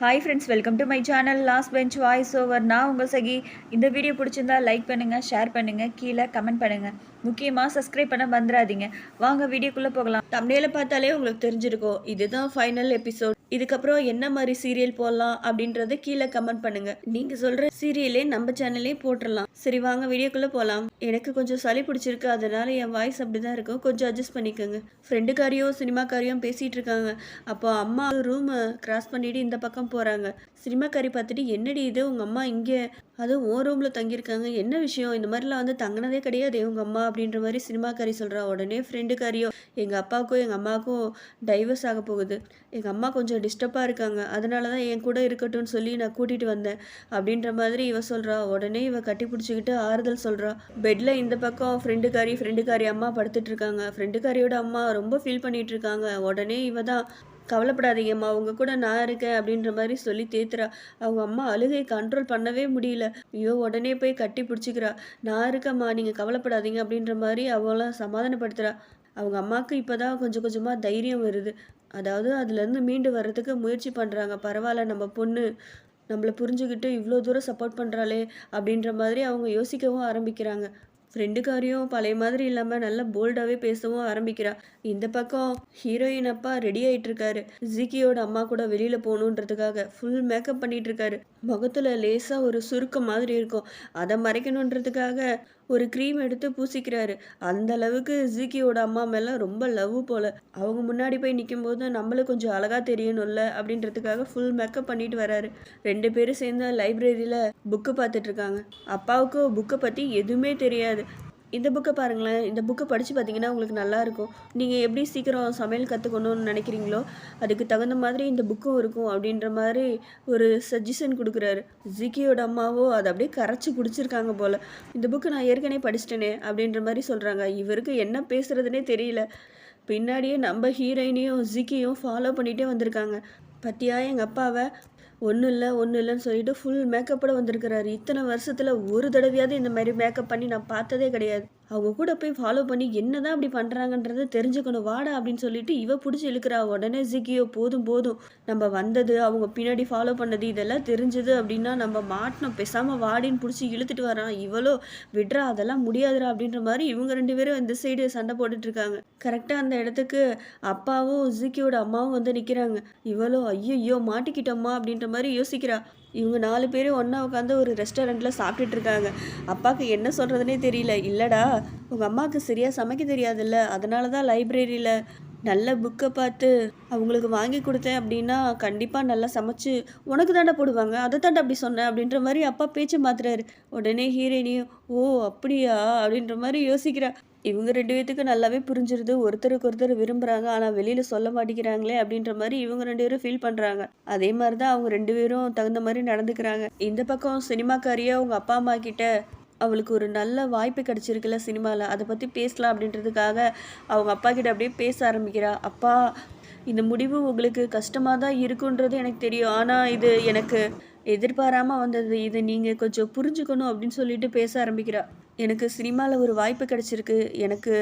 Hi friends welcome to my channel last bench voice over நான் உங்கள் சகி. இந்த video பிடிச்சிருந்தா லைக் பண்ணுங்கள் ஷேர் பண்ணுங்கள் கீழே கமெண்ட் பண்ணுங்கள் முக்கியமாக சப்ஸ்கிரைப் பண்ண மறந்துடாதீங்க வாங்க வீடியோக்குள்ளே போகலாம். தம்னேல பார்த்தாலே உங்களுக்கு தெரிஞ்சிருக்கும். இதுதான் ஃபைனல் எபிசோட் இதுக்கப்புறம் என்ன மாதிரி சீரியல் போடலாம் அப்படின்றத கீழே கமெண்ட் பண்ணுங்க. நீங்க சொல்ற சீரியலே நம்ம சேனல்லே போட்டுடலாம் சரி வாங்க வீடியோக்குள்ள போகலாம் எனக்கு கொஞ்சம் சளி பிடிச்சிருக்கு. அதனால என் வாய்ஸ் அப்படிதான் இருக்கும். கொஞ்சம் அட்ஜஸ்ட் பண்ணிக்கோங்க. ஃப்ரெண்டுக்காரியும் சினிமாக்காரியும் பேசிட்டு இருக்காங்க. அப்போ அம்மா ரூம் கிராஸ் பண்ணிட்டு இந்த பக்கம் போறாங்க. சினிமாக்காரி பார்த்துட்டு என்னடி இது? உங்க அம்மா இங்கே அதுவும் ஓ ரூமில் தங்கியிருக்காங்க. என்ன விஷயம்? இந்த மாதிரிலாம் வந்து தங்கினதே கிடையாது. இவங்க அம்மா அப்படின்ற மாதிரி சினிமாக்காரி சொல்கிறா உடனே ஃப்ரெண்டுக்காரியோ எங்கள் அப்பாவுக்கும் எங்கள் அம்மாவுக்கும் டைவர்ஸ் ஆக போகுது. எங்கள் அம்மா கொஞ்சம் டிஸ்டர்பாக இருக்காங்க. அதனால தான் என் கூட இருக்கட்டும்னு சொல்லி நான் கூட்டிகிட்டு வந்தேன். அப்படின்ற மாதிரி இவ சொல்கிறா உடனே இவ கட்டி பிடிச்சிக்கிட்டு ஆறுதல் சொல்கிறா பெட்டில் இந்த பக்கம் ஃப்ரெண்டுக்காரி ஃப்ரெண்டுக்காரி அம்மா படுத்துட்டு இருக்காங்க. ஃப்ரெண்டுக்காரியோட அம்மா ரொம்ப ஃபீல் பண்ணிகிட்டு இருக்காங்க. உடனே இவ தான் கவலைப்படாதீங்கம்மா அவங்க கூட நான் இருக்கேன் அப்படின்ற மாதிரி சொல்லி தேத்துறா. அவங்க அம்மா அழுகை கண்ட்ரோல் பண்ணவே முடியல. ஐயோ உடனே போய் கட்டி பிடிச்சிக்கிறா. நான் இருக்கம்மா நீங்கள் கவலைப்படாதீங்க அப்படின்ற மாதிரி அவளாம் சமாதானப்படுத்துகிறா அவங்க அம்மாவுக்கு இப்போதான் கொஞ்சம் கொஞ்சமாக தைரியம் வருது. அதாவது அதுலேருந்து மீண்டு வர்றதுக்கு முயற்சி பண்ணுறாங்க பரவாயில்ல நம்ம பொண்ணு நம்மளை புரிஞ்சுக்கிட்டு இவ்வளோ தூரம் சப்போர்ட் பண்ணுறாளே அப்படின்ற மாதிரி அவங்க யோசிக்கவும் ஆரம்பிக்கிறாங்க. ஃப்ரெண்டுக்காரியும் பழைய மாதிரி இல்லாமல் நல்லா போல்டாகவே பேசவும் ஆரம்பிக்கிறா. இந்த பக்கம் ஹீரோயின் அப்பா ரெடி ஆகிட்டு இருக்காரு ஜிக்கியோட அம்மா கூட வெளியில் போகணுன்றதுக்காக ஃபுல் மேக்கப் பண்ணிட்டு இருக்காரு முகத்தில் லேசாக ஒரு சுருக்கம் மாதிரி இருக்கும். அதை மறைக்கணுன்றதுக்காக ஒரு க்ரீம் எடுத்து பூசிக்கிறாரு. அந்த அளவுக்கு ஜிக்கியோட அம்மா மேலே ரொம்ப லவ் போல. அவங்க முன்னாடி போய் நிற்கும் போது நம்மளும் கொஞ்சம் அழகாக தெரியணும்ல அப்படின்றதுக்காக ஃபுல் மேக்கப் பண்ணிட்டு வராரு. ரெண்டு பேரும் சேர்ந்து லைப்ரரியில் புக்கு பார்த்துட்டு இருக்காங்க. அப்பாவுக்கு புக்கை பற்றி எதுவுமே தெரியாது. இந்த புக்கை பாருங்களேன். இந்த புக்கை படித்து பார்த்தீங்கன்னா உங்களுக்கு நல்லாயிருக்கும் நீங்கள் எப்படி சீக்கிரம் சமையல் கற்றுக்கணும்னு நினைக்கிறீங்களோ அதுக்கு தகுந்த மாதிரி இந்த புக்கும் இருக்கும் அப்படின்ற மாதிரி ஒரு சஜஷன் கொடுக்குறாரு. ஜிக்கியோட அம்மாவோ அதை அப்படியே கரைச்சி குடிச்சிருக்காங்க போல். இந்த புக்கு நான் ஏற்கனவே படிச்சிட்டேனே அப்படின்ற மாதிரி சொல்கிறாங்க இவருக்கு என்ன பேசுகிறதுனே தெரியல. பின்னாடியே நம்ம ஹீரோயினையும் ஜிக்கியும் ஃபாலோ பண்ணிகிட்டே வந்திருக்காங்க. பத்தியா எங்கள் அப்பாவை ஒன்றும் இல்லை ஒன்றும் இல்லைன்னு சொல்லிட்டு ஃபுல் மேக்கப்போட வந்திருக்கிறாரு. இத்தனை வருஷத்தில் ஒரு தடவையாவது இந்த மாதிரி மேக்கப் பண்ணி நான் பார்த்ததே கிடையாது. அவங்க கூட போய் ஃபாலோ பண்ணி என்ன தான் அப்படி பண்ணுறாங்கன்றத தெரிஞ்சுக்கணும். வாடா அப்படின்னு சொல்லிட்டு இவ பிடிச்சி இழுக்கிறா. உடனே ஜிக்கியோ போதும் போதும். நம்ம வந்தது அவங்க பின்னாடி ஃபாலோ பண்ணது இதெல்லாம் தெரிஞ்சது அப்படின்னா நம்ம மாட்டினோம். பேசாமல் வாடின்னு பிடிச்சி இழுத்துட்டு வரான். இவளோ விட்றா அதெல்லாம் முடியாதுடா அப்படின்ற மாதிரி இவங்க ரெண்டு பேரும் இந்த சைடு சண்டை போட்டுட்டு இருக்காங்க. கரெக்டாக அந்த இடத்துக்கு அப்பாவும் ஜிக்கியோட அம்மாவும் வந்து நிற்கிறாங்க இவளோ ஐயோ மாட்டிக்கிட்டோம்மா அப்படின்ற மாதிரி யோசிக்கிறா. இவங்க நாலு பேரும் ஒன்றா உட்காந்து ஒரு ரெஸ்டாரண்ட்டில் சாப்பிட்டுட்டு இருக்காங்க. அப்பாவுக்கு என்ன சொல்கிறதுனே தெரியல. இல்லைடா உங்கள் அம்மாவுக்கு சரியாக சமைக்க தெரியாதுல்ல. அதனால தான் லைப்ரரியில் நல்ல புக்கை பார்த்து அவங்களுக்கு வாங்கி கொடுத்தேன் அப்படின்னா கண்டிப்பாக நல்லா சமைச்சு உனக்கு தாண்டா போடுவாங்க. அதை தாண்டா அப்படி சொன்னேன் அப்படின்ற மாதிரி அப்பா பேச்சு மாத்துறாரு. உடனே ஹீரோயினியும் ஓ அப்படியா? அப்படின்ற மாதிரி யோசிக்கிறா. இவங்க ரெண்டு பேத்துக்கு நல்லாவே புரிஞ்சிருது. ஒருத்தருக்கு ஒருத்தர் விரும்புகிறாங்க ஆனால் வெளியில் சொல்ல மாட்டேங்கிறாங்களே அப்படின்ற மாதிரி இவங்க ரெண்டு பேரும் ஃபீல் பண்ணுறாங்க அதே மாதிரி தான் அவங்க ரெண்டு பேரும் தகுந்த மாதிரி நடந்துக்கிறாங்க. இந்த பக்கம் சினிமாக்காரியாக அவங்க அப்பா அம்மா கிட்ட அவளுக்கு ஒரு நல்ல வாய்ப்பு கிடச்சிருக்குல்ல சினிமாவில் அதை பற்றி பேசலாம் அப்படின்றதுக்காக அவங்க அப்பா கிட்ட அப்படியே பேச ஆரம்பிக்கிறா. அப்பா இந்த முடிவு உங்களுக்கு கஷ்டமாக தான் இருக்குன்றது எனக்கு தெரியும். ஆனால் இது எனக்கு எதிர்பாராமல் வந்தது. இதை நீங்கள் கொஞ்சம் புரிஞ்சுக்கணும் அப்படின்னு சொல்லிட்டு பேச ஆரம்பிக்கிறா. எனக்கு சினிமாவில் ஒரு வாய்ப்பு கிடச்சிருக்கு. எனக்கு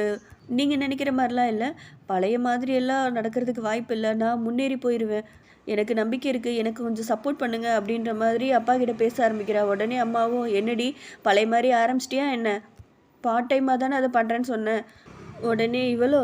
நீங்கள் நினைக்கிற மாதிரிலாம் இல்லை. பழைய மாதிரியெல்லாம் நடக்கிறதுக்கு வாய்ப்பு இல்லை. நான் முன்னேறி போயிடுவேன் எனக்கு நம்பிக்கை இருக்குது எனக்கு கொஞ்சம் சப்போர்ட் பண்ணுங்கள் அப்படின்ற மாதிரி அப்பா கிட்ட பேச ஆரம்பிக்கிறா. உடனே அம்மாவும் என்னடி பழைய மாதிரி ஆரம்பிச்சிட்டியா என்ன? பார்ட் டைமாக தானே அதை பண்ணுறேன்னு சொன்னேன். உடனே இவளோ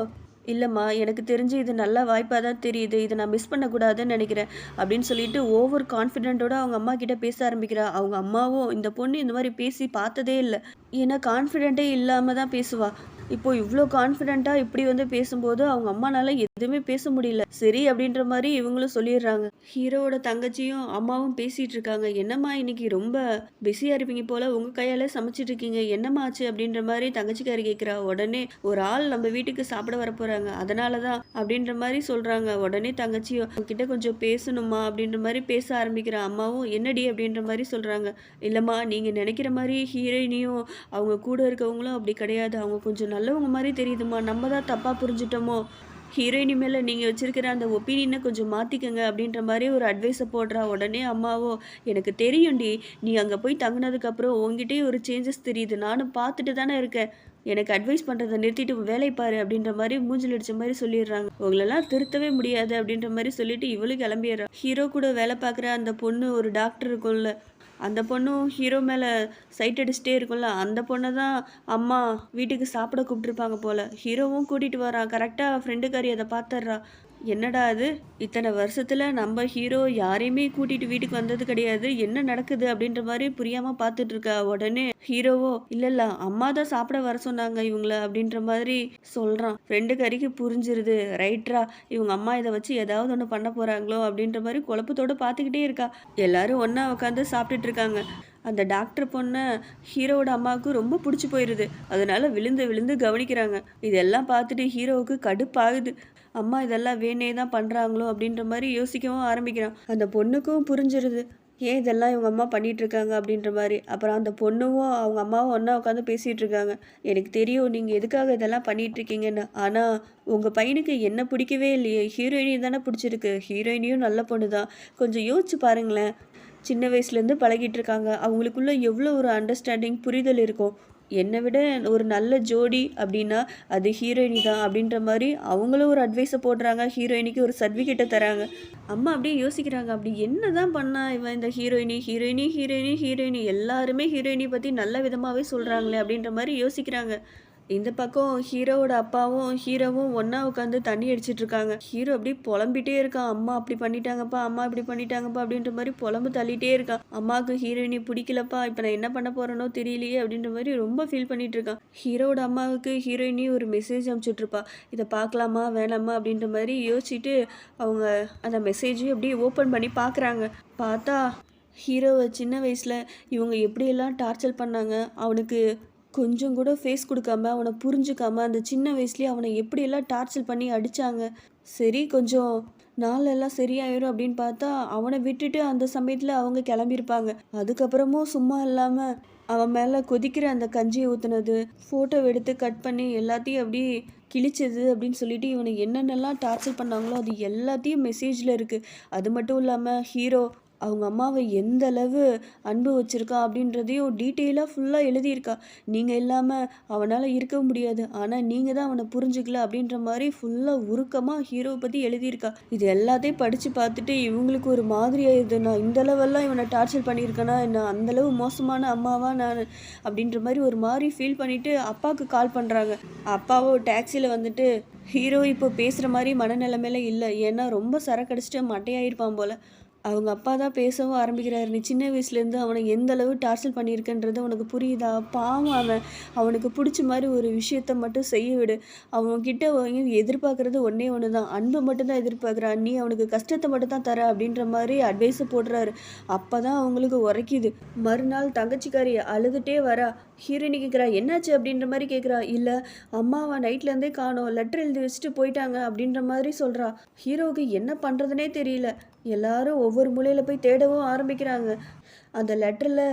இல்லைம்மா எனக்கு தெரிஞ்சு இது நல்ல வாய்ப்பாக தான் தெரியுது. இதை நான் மிஸ் பண்ணக்கூடாதுன்னு நினைக்கிறேன். அப்படின்னு சொல்லிட்டு ஓவர் கான்ஃபிடென்ட்டோட அவங்க அம்மா கிட்ட பேச ஆரம்பிக்கிறா. அவங்க அம்மாவும் இந்த பொண்ணு இந்த மாதிரி பேசி பார்த்ததே இல்லை. ஏன்னா கான்ஃபிடென்ட்டே இல்லாமல் தான் பேசுவாள் இப்போ இவ்வளோ கான்ஃபிடென்ட்டாக இப்படி வந்து பேசும்போது அவங்க அம்மானால எதுவுமே பேச முடியல. சரி அப்படின்ற மாதிரி இவங்களும் சொல்லிடுறாங்க. ஹீரோவோட தங்கச்சியும் அம்மாவும் பேசிகிட்டு இருக்காங்க. என்னம்மா இன்னைக்கு ரொம்ப பிஸியாக இருப்பீங்க போல் உங்கள் கையால் சமைச்சிட்டு இருக்கீங்க. என்னம்மா ஆச்சு அப்படின்ற மாதிரி தங்கச்சிக்காரி கேட்குறா. உடனே ஒரு ஆள் நம்ம வீட்டுக்கு சாப்பிட வர போகிறாங்க அதனால தான் அப்படின்ற மாதிரி சொல்கிறாங்க உடனே தங்கச்சியும் உங்ககிட்ட கொஞ்சம் பேசணுமா அப்படின்ற மாதிரி பேச ஆரம்பிக்கிற. அம்மாவும் என்னடி அப்படின்ற மாதிரி சொல்கிறாங்க இல்லைம்மா நீங்கள் நினைக்கிற மாதிரி ஹீரோயினியும் அவங்க கூட இருக்கவங்களும் அப்படி கிடையாது. அவங்க கொஞ்சம் நல்லவங்க மாதிரி தெரியுதுமா நம்ம தான் தப்பாக புரிஞ்சுட்டோமோ? ஹீரோயினி மேலே நீங்கள் வச்சுருக்கிற அந்த ஒப்பீனியனை கொஞ்சம் மாற்றிக்கங்க அப்படின்ற மாதிரி ஒரு அட்வைஸை போடுறா உடனே அம்மாவோ எனக்கு தெரியும்டி. நீ அங்கே போய் தங்கினதுக்கப்புறம் உங்ககிட்டயே ஒரு சேஞ்சஸ் தெரியுது. நானும் பார்த்துட்டு தானே இருக்கேன். எனக்கு அட்வைஸ் பண்ணுறதை நிறுத்திட்டு வேலை பாரு அப்படின்ற மாதிரி மூஞ்சில் அடித்த மாதிரி சொல்லிடுறாங்க. உங்களெல்லாம் திருத்தவே முடியாது அப்படின்ற மாதிரி சொல்லிட்டு இவளும் கிளம்பிடுறான் ஹீரோ கூட வேலை பார்க்குற அந்த பொண்ணு ஒரு டாக்டர் இருக்கும்ல அந்த பொண்ணும் ஹீரோ மேலே சைட் அடிச்சுட்டே இருக்கும்ல அந்த பொண்ணை தான் அம்மா வீட்டுக்கு சாப்பிட கூப்பிட்டுருப்பாங்க போல். ஹீரோவும் கூட்டிகிட்டு வரான் கரெக்டாக ஃப்ரெண்டுக்காரி அதை பார்த்துட்றா. என்னடா அது? இத்தனை வருஷத்தில் நம்ம ஹீரோ யாரையுமே கூட்டிட்டு வீட்டுக்கு வந்தது கிடையாது. என்ன நடக்குது அப்படின்ற மாதிரி புரியாமல் பார்த்துட்டு இருக்கா உடனே ஹீரோவோ இல்லைல்ல அம்மா தான் சாப்பிட வர சொன்னாங்க இவங்கள அப்படின்ற மாதிரி சொல்கிறான் ரெண்டு கறிக்கு புரிஞ்சிருது. ரைட்ரா இவங்க அம்மா இதை வச்சு ஏதாவது ஒன்று பண்ண போறாங்களோ அப்படின்ற மாதிரி குழப்பத்தோடு பார்த்துக்கிட்டே இருக்கா. எல்லாரும் ஒன்றா உட்காந்து சாப்பிட்டுட்டு இருக்காங்க. அந்த டாக்டர் பொண்ணை ஹீரோவோட அம்மாவுக்கு ரொம்ப பிடிச்சி போயிடுது அதனால விழுந்து விழுந்து கவனிக்கிறாங்க. இதெல்லாம் பார்த்துட்டு ஹீரோவுக்கு கடுப்பாகுது. அம்மா இதெல்லாம் வேணே தான் பண்ணுறாங்களோ அப்படின்ற மாதிரி யோசிக்கவும் ஆரம்பிக்கிறான். அந்த பொண்ணுக்கும் புரிஞ்சிருது. ஏன் இதெல்லாம் இவங்க அம்மா பண்ணிகிட்டு இருக்காங்க அப்படின்ற மாதிரி. அப்புறம் அந்த பொண்ணும் அவங்க அம்மாவும் ஒன்றா உட்காந்து பேசிகிட்டு இருக்காங்க. எனக்கு தெரியும் நீங்கள் எதுக்காக இதெல்லாம் பண்ணிகிட்ருக்கீங்கன்னு ஆனால் உங்கள் பையனுக்கு என்ன பிடிக்கவே இல்லையே. ஹீரோயினியும் தானே பிடிச்சிருக்கு. ஹீரோயினியும் நல்ல பொண்ணு தான் கொஞ்சம் யோசிச்சு பாருங்களேன். சின்ன வயசுலேருந்து பழகிட்டு இருக்காங்க. அவங்களுக்குள்ள எவ்வளோ ஒரு அண்டர்ஸ்டாண்டிங் புரிதல் இருக்கும். என்னை விட ஒரு நல்ல ஜோடி அப்படின்னா அது ஹீரோயினி தான் அப்படின்ற மாதிரி அவங்களும் ஒரு அட்வைஸை போடுறாங்க. ஹீரோயினிக்கு ஒரு சர்டிஃபிகேட்டை தராங்க. அம்மா அப்படியே யோசிக்கிறாங்க. அப்படி என்ன தான் பண்ணா இவன் இந்த ஹீரோயினி ஹீரோயினி ஹீரோயினி ஹீரோயினி எல்லாருமே ஹீரோயினி பற்றி நல்ல விதமாகவே சொல்கிறாங்களே அப்படின்ற மாதிரி யோசிக்கிறாங்க. இந்த பக்கம் ஹீரோவோட அப்பாவும் ஹீரோவும் ஒன்றா உட்காந்து தண்ணி அடிச்சிட்டு இருக்காங்க. ஹீரோ அப்படியே புலம்பிட்டே இருக்கான். அம்மா அப்படி பண்ணிட்டாங்கப்பா அம்மா இப்படி பண்ணிட்டாங்கப்பா அப்படின்ற மாதிரி புலம்பு தள்ளிட்டே இருக்கான். அம்மாவுக்கு ஹீரோயினி பிடிக்கலப்பா இப்போ நான் என்ன பண்ண போறேனோ தெரியலையே அப்படின்ற மாதிரி ரொம்ப ஃபீல் பண்ணிட்டு இருக்கான். ஹீரோவோட அம்மாவுக்கு ஹீரோயினி ஒரு மெசேஜ் அனுப்பிச்சுட்ருப்பா இதை பார்க்கலாமா வேணாமா அப்படின்ற மாதிரி யோசிச்சுட்டு அவங்க அந்த மெசேஜையும் அப்படியே ஓப்பன் பண்ணி பார்க்குறாங்க. பார்த்தா ஹீரோவை சின்ன வயசில் இவங்க எப்படியெல்லாம் டார்ச்சர் பண்ணாங்க அவனுக்கு கொஞ்சம் கூட ஃபேஸ் கொடுக்காம அவனை புரிஞ்சுக்காம அந்த சின்ன வயசுலேயே அவனை எப்படியெல்லாம் டார்ச்சர் பண்ணி அடித்தாங்க சரி கொஞ்சம் நாளெல்லாம் சரியாயிரும் அப்படின்னு பார்த்தா அவனை விட்டுட்டு அந்த சமயத்தில் அவங்க கிளம்பியிருப்பாங்க. அதுக்கப்புறமும் சும்மா இல்லாமல் அவன் மேலே கொதிக்கிற அந்த கஞ்சியை ஊற்றுனது ஃபோட்டோ எடுத்து கட் பண்ணி எல்லாத்தையும் அப்படி கிழிச்சது அப்படின்னு சொல்லிட்டு இவனை என்னென்னலாம் டார்ச்சர் பண்ணாங்களோ அது எல்லாத்தையும் மெசேஜில் இருக்குது அது மட்டும் இல்லாமல் ஹீரோ அவங்க அம்மாவை எந்த அளவு அன்பு வச்சிருக்கா அப்படின்றதையும் டீட்டெயிலாக ஃபுல்லாக எழுதியிருக்கா. நீங்கள் இல்லாமல் அவனால் இருக்க முடியாது. ஆனால் நீங்கள் தான் அவனை புரிஞ்சுக்கல அப்படின்ற மாதிரி ஃபுல்லாக உருக்கமாக ஹீரோவை பற்றி எழுதியிருக்கா. இது எல்லாத்தையும் படித்து பார்த்துட்டு இவங்களுக்கு ஒரு மாதிரி ஆயிடுது. நான் இந்த அளவெல்லாம் இவனை டார்ச்சர் பண்ணியிருக்கேனா? நான் அந்தளவு மோசமான அம்மாவா நான்? அப்படின்ற மாதிரி ஒரு மாதிரி ஃபீல் பண்ணிவிட்டு அப்பாவுக்கு கால் பண்ணுறாங்க அப்பாவோ டாக்ஸியில் வந்துட்டு ஹீரோ இப்போ பேசுகிற மாதிரி மனநிலைமையில இல்லை. ஏன்னா ரொம்ப சரக்கடிச்சிட்டு மட்டையாயிருப்பான் போல். அவங்க அப்பா தான் பேசவும் ஆரம்பிக்கிறாரு. நீ சின்ன வயசுலேருந்து அவனை எந்த அளவு டார்ச்சர் பண்ணியிருக்கன்றது உனக்கு புரியுதா? பாவம் அவன். அவனுக்கு பிடிச்ச மாதிரி ஒரு விஷயத்த மட்டும் செய்ய விடு. அவன்கிட்ட எதிர்பார்க்குறது ஒன்றே ஒன்று தான் அன்பை மட்டும்தான் எதிர்பார்க்குறான் நீ அவனுக்கு கஷ்டத்தை மட்டும் தான் தர அப்படின்ற மாதிரி அட்வைஸை போடுறாரு. அப்போ தான் அவங்களுக்கு உரைக்குது. மறுநாள் தங்கச்சிக்காரி அழுதுகிட்டே வரா. ஹீரோயினி கேட்குறா என்னாச்சு? அப்படின்ற மாதிரி கேட்குறா இல்லை அம்மாவை நைட்லேருந்தே காணோம். லெட்டர் எழுதி வச்சுட்டு போயிட்டாங்க. அப்படின்ற மாதிரி சொல்கிறா ஹீரோவுக்கு என்ன பண்ணுறதுனே தெரியல. எல்லாரும் ஒவ்வொரு மூலையில் போய் தேடவும் ஆரம்பிக்கிறாங்க. அந்த லெட்டரில்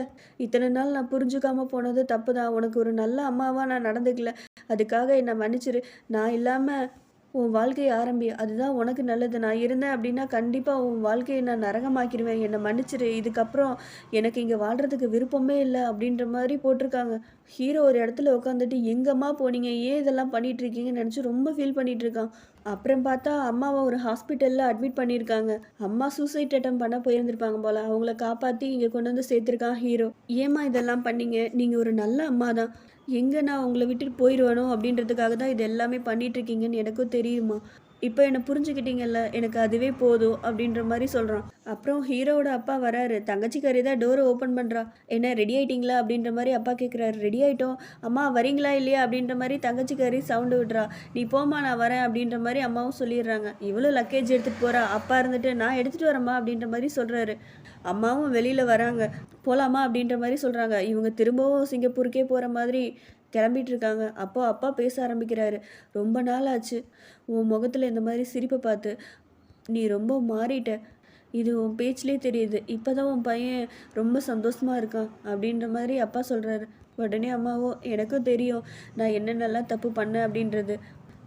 இத்தனை நாள் நான் புரிஞ்சுக்காம போனது தப்பு தான் உனக்கு ஒரு நல்ல அம்மாவாக நான் நடந்துக்கல. அதுக்காக என்னை மன்னிச்சிரு. நான் இல்லாமல் உன் வாழ்க்கையை ஆரம்பி அதுதான் உனக்கு நல்லது. நான் இருந்தேன் அப்படின்னா கண்டிப்பாக உன் வாழ்க்கையை நான் நரகமாக்கிடுவேன் என்னை மன்னிச்சிரு. இதுக்கப்புறம் எனக்கு இங்கே வாழ்கிறதுக்கு விருப்பமே இல்லை அப்படின்ற மாதிரி போட்டிருக்காங்க. ஹீரோ ஒரு இடத்துல உட்காந்துட்டு எங்கம்மா போனீங்க? ஏன் இதெல்லாம் பண்ணிகிட்ருக்கீங்கன்னு நினச்சி ரொம்ப ஃபீல் பண்ணிகிட்ருக்கான் அப்புறம் பார்த்தா அம்மாவை ஒரு ஹாஸ்பிட்டலில் அட்மிட் பண்ணியிருக்காங்க. அம்மா சூசைட் அட்டம் பண்ண போயிருந்திருப்பாங்க போல. அவங்கள காப்பாற்றி இங்கே கொண்டு வந்து சேர்த்துருக்கான் ஹீரோ ஏம்மா இதெல்லாம் பண்ணீங்க? நீங்கள் ஒரு நல்ல அம்மா தான் எங்கே நான் உங்களை விட்டுட்டு போயிடுவானோ அப்படின்றதுக்காக தான் இது எல்லாமே பண்ணிகிட்ருக்கீங்கன்னு எனக்கும் தெரியுமா இப்போ என்னை புரிஞ்சுக்கிட்டீங்கல்ல? எனக்கு அதுவே போதும் அப்படின்ற மாதிரி சொல்கிறான் அப்புறம் ஹீரோவோட அப்பா வராரு. தங்கச்சிக்காரி தான் டோரை ஓப்பன் பண்ணுறா என்ன ரெடி ஆகிட்டிங்களா அப்படின்ற மாதிரி அப்பா கேட்குறாரு ரெடி ஆகிட்டோம் அம்மா வரீங்களா இல்லையா? அப்படின்ற மாதிரி தங்கச்சிக்காரி சவுண்டு விடுறா. நீ போமா நான் வரேன். அப்படின்ற மாதிரி அம்மாவும் சொல்லிடுறாங்க. இவ்வளோ லக்கேஜ் எடுத்துகிட்டு போகிறா அப்பா இருந்துட்டு நான் எடுத்துகிட்டு வரேம்மா. அப்படின்ற மாதிரி சொல்கிறாரு அம்மாவும் வெளியில் வராங்க. போகலாமா அப்படின்ற மாதிரி சொல்கிறாங்க இவங்க திரும்பவும் சிங்கப்பூருக்கே போகிற மாதிரி கிளம்பிட்டு இருக்காங்க அப்போ அப்பா பேச ஆரம்பிக்கிறாரு. ரொம்ப நாள் ஆச்சு உன் முகத்தில் இந்த மாதிரி சிரிப்பை பார்த்து நீ ரொம்ப மாறிட்ட. இது உன் பேச்சிலே தெரியுது. இப்போ தான் உன் பையன் ரொம்ப சந்தோஷமாக இருக்கான். அப்படின்ற மாதிரி அப்பா சொல்கிறாரு உடனே அம்மாவோ எனக்கும் தெரியும். நான் என்னென்னலாம் தப்பு பண்ணேன் அப்படின்றது.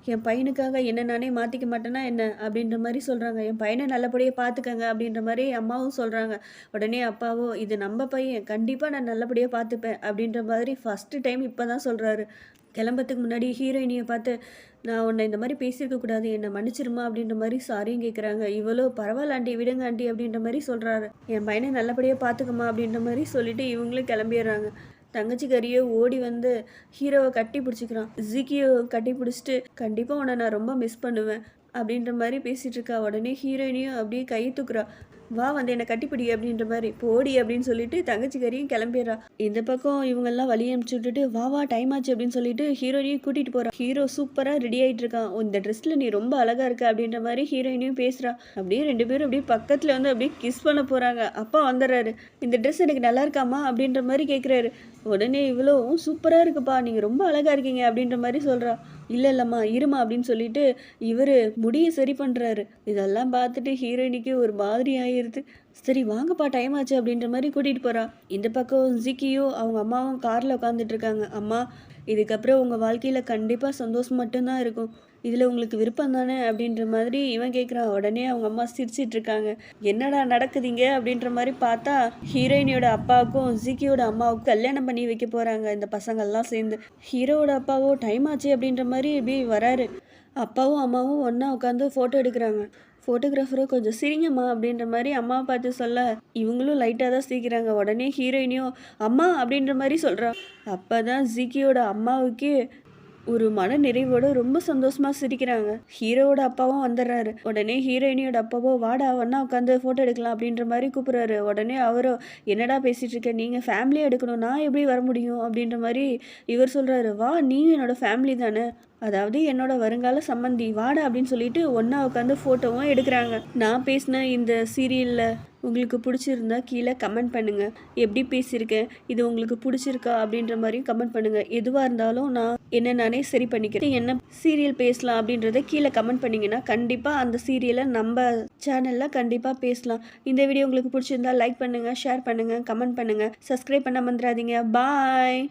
என் பையனுக்காக என்ன நானே மாற்றிக்க மாட்டேன்னா என்ன அப்படின்ற மாதிரி சொல்கிறாங்க என் பையனை நல்லபடியாக பார்த்துக்கங்க அப்படின்ற மாதிரி அம்மாவும் சொல்கிறாங்க உடனே அப்பாவோ இது நம்ம பையன் கண்டிப்பாக நான் நல்லபடியாக பார்த்துப்பேன் அப்படின்ற மாதிரி ஃபஸ்ட்டு டைம் இப்போ தான் சொல்கிறாரு கிளம்புறதுக்கு முன்னாடி ஹீரோயினியை பார்த்து நான் உன்னை இந்த மாதிரி பேசியிருக்க கூடாது என்னை மன்னிச்சிருமா? அப்படின்ற மாதிரி சாரியும் கேட்குறாங்க இவ்வளோ பரவாயில்ல ஆண்டி விடுங்க ஆண்டி அப்படின்ற மாதிரி சொல்கிறாரு என் பையனை நல்லபடியாக பார்த்துக்கம்மா அப்படின்ற மாதிரி சொல்லிட்டு இவங்களும் கிளம்பிடுறாங்க. தங்கச்சிக்காரியே ஓடி வந்து ஹீரோவை கட்டி பிடிச்சிக்கிறான். ஜிக்கியோ கட்டி பிடிச்சிட்டு கண்டிப்பாக உன்னை நான் ரொம்ப மிஸ் பண்ணுவேன் அப்படின்ற மாதிரி பேசிகிட்டு இருக்கா. உடனே ஹீரோயினையும் அப்படியே கை தூக்குறா. வா வந்து என்னை கட்டிப்பிடி அப்படின்ற மாதிரி. போடி அப்படின்னு சொல்லிட்டு தங்கச்சிக்காரியும் கிளம்பிடுறா. இந்த பக்கம் இவங்கெல்லாம் வழி அனுப்பிச்சு விட்டுட்டு வா வா டைம் ஆச்சு அப்படின்னு சொல்லிட்டு ஹீரோயினையும் கூட்டிட்டு போறா. ஹீரோ சூப்பராக ரெடி ஆகிட்டு இருக்கான். இந்த ட்ரெஸ்ல நீ ரொம்ப அழகா இருக்க அப்படின்ற மாதிரி ஹீரோயினையும் பேசுறா. அப்படியே ரெண்டு பேரும் அப்படியே பக்கத்துல வந்து அப்படியே கிஸ் பண்ண போறாங்க. அப்பா வந்துடுறாரு. இந்த ட்ரெஸ் எனக்கு நல்லா இருக்காமா அப்படின்ற மாதிரி கேட்குறாரு உடனே இவ்வளோ சூப்பராக இருக்குப்பா. நீங்கள் ரொம்ப அழகாக இருக்கீங்க அப்படின்ற மாதிரி சொல்கிறா இல்லை இல்லைம்மா. இருமா அப்படின்னு சொல்லிட்டு இவர் முடியை சரி பண்ணுறாரு இதெல்லாம் பார்த்துட்டு ஹீரோயினிக்கு ஒரு மாதிரி ஆகி ஆயிடுது சரி வாங்கப்பா டைம் ஆச்சு அப்படின்ற மாதிரி கூட்டிகிட்டு போகிறா இந்த பக்கம் ஜிக்கியும் அவங்க அம்மாவும் காரில் உட்காந்துட்டு இருக்காங்க. அம்மா இதுக்கப்புறம் உங்கள் வாழ்க்கையில் கண்டிப்பாக சந்தோஷம் மட்டும்தான் இருக்கும். இதில் உங்களுக்கு விருப்பம் தானே? அப்படின்ற மாதிரி இவன் கேட்குறான் உடனே அவங்க அம்மா சிரிச்சிட்டு இருக்காங்க. என்னடா நடக்குதுங்க? அப்படின்ற மாதிரி பார்த்தா ஹீரோயினியோட அப்பாவுக்கும் ஜிக்கியோட அம்மாவுக்கும் கல்யாணம் பண்ணி வைக்க போகிறாங்க இந்த பசங்கள்லாம் சேர்ந்து. ஹீரோவோட அப்பாவோ டைம் ஆச்சு அப்படின்ற மாதிரி இப்படி வராரு. அப்பாவும் அம்மாவும் ஒன்றா உட்காந்து ஃபோட்டோ எடுக்கிறாங்க. ஃபோட்டோகிராஃபரும் கொஞ்சம் சிரிங்கம்மா அப்படின்ற மாதிரி அம்மாவை பார்த்து சொல்ல இவங்களும் லைட்டாக தான் சிரிக்கிறாங்க. உடனே ஹீரோயினியும் அம்மா அப்படின்ற மாதிரி சொல்கிறா அப்போ தான் ஜிக்கியோட அம்மாவுக்கு ஒரு மன நிறைவோட ரொம்ப சந்தோஷமா சிரிக்கிறாங்க. ஹீரோவோட அப்பாவும் வந்துடுறாரு. உடனே ஹீரோயினியோட அப்பாவோ வாடா ஒன்னா உட்காந்து ஃபோட்டோ எடுக்கலாம் அப்படின்ற மாதிரி கூப்பிடுறாரு. உடனே அவரோ என்னடா பேசிட்டு இருக்க? நீங்க ஃபேமிலியாக எடுக்கணும். நான் எப்படி வர முடியும்? அப்படின்ற மாதிரி இவர் சொல்றாரு. வா நீ என்னோட ஃபேமிலி தானே. அதாவது என்னோட வருங்கால சம்மந்தி வாடா அப்படின்னு சொல்லிட்டு ஒன்றா உட்காந்து ஃபோட்டோவும் எடுக்கிறாங்க. நான் பேசின இந்த சீரியலில் உங்களுக்கு பிடிச்சிருந்தா கீழே கமெண்ட் பண்ணுங்கள் எப்படி பேசியிருக்கேன்? இது உங்களுக்கு பிடிச்சிருக்கா? அப்படின்ற மாதிரியும் கமெண்ட் பண்ணுங்கள் எதுவாக இருந்தாலும் நான் என்ன நானே சரி பண்ணிக்கிறேன். என்ன சீரியல் பேசலாம் அப்படின்றத கீழே கமெண்ட் பண்ணிங்கன்னா கண்டிப்பாக அந்த சீரியலை நம்ம சேனலில் கண்டிப்பாக பேசலாம். இந்த வீடியோ உங்களுக்கு பிடிச்சிருந்தா லைக் பண்ணுங்கள் ஷேர் பண்ணுங்கள் கமெண்ட் பண்ணுங்கள் சப்ஸ்கிரைப் பண்ண மறந்துடாதீங்க. பாய்